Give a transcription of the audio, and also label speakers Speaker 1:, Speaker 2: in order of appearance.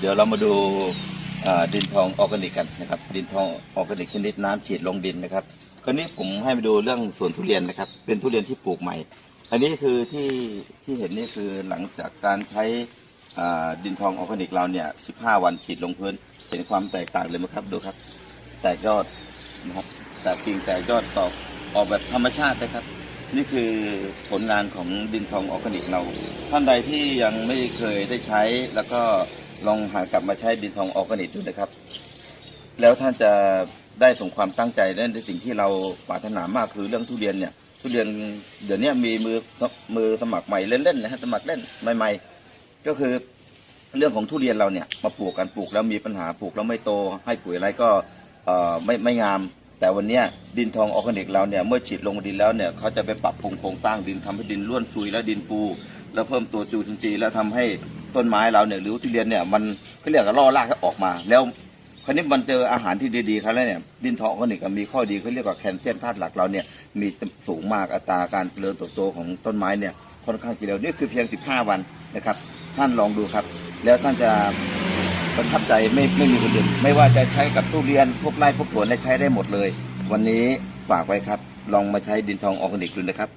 Speaker 1: เดี๋ยวเรามาดูดินทองออร์แกนิกกันนะครับ ดินทองออร์แกนิกชนิดน้ำฉีดลงดินนะครับคราวนี้ผมให้มาดูเรื่องสวนทุเรียนนะครับ เป็นทุเรียนที่ปลูกใหม่ อันนี้คือที่ที่เห็นนี่คือหลังจากการใช้ดินทองออร์แกนิกเราเนี่ย 15 วันฉีดลงพื้น เห็นความแตกต่างเลยไหมครับดูครับ แตกยอดนะครับแตกกิ่งแตกยอดตอกออกแบบธรรมชาตินะครับ นี่คือผลงานของดินทองออร์แกนิกเรา ท่านใดที่ยังไม่เคยได้ใช้แล้วก็ ลองหันกลับมาใช้ดินทองออร์แกนิกดูนะครับ แล้วท่านจะได้สมความตั้งใจและในสิ่งที่เราปรารถนามากคือเรื่องทุเรียนเนี่ย ทุเรียนเดี๋ยวนี้มีมือมือสมัครใหม่เล่นๆนะฮะสมัครเล่นใหม่ๆ ก็คือเรื่องของทุเรียนเราเนี่ยมาปลูกกันปลูกแล้วมีปัญหาปลูกแล้วไม่โต ให้ปุ๋ยอะไรก็เอ่อไม่ไม่งาม แต่วันนี้ดินทองออร์แกนิกเราเนี่ยเมื่อฉีดลงดินแล้วเนี่ยเขาจะไปปรับปรุงโครงสร้างดินทำให้ดินร่วนซุยและดินฟู แล้วเพิ่มตัวจูจุนจีแล้วทำให้ ต้นไม้เราเนี่ยหรือทุเรียนเนี่ยมันเขาเรียกว่าล่อรากให้ออกมา แล้วคราวนี้มันเจออาหารที่ดีๆครับแล้วเนี่ยดินทองออร์แกนิกมีข้อดีเขาเรียกว่าแคลเซียมธาตุหลักเราเนี่ยมีสูงมากอัตราการเจริญเติบโตของต้นไม้เนี่ยค่อนข้างทีเดียวนี่คือเพียง 15 วันนะครับ ท่านลองดูครับ แล้วท่านจะประทับใจไม่ไม่มีคนอื่นไม่ว่าจะใช้กับทุเรียนพวกไร่พวกสวนได้ใช้ได้หมดเลย วันนี้ฝากไว้ครับ ลองมาใช้ดินทองออร์แกนิกดูนะครับ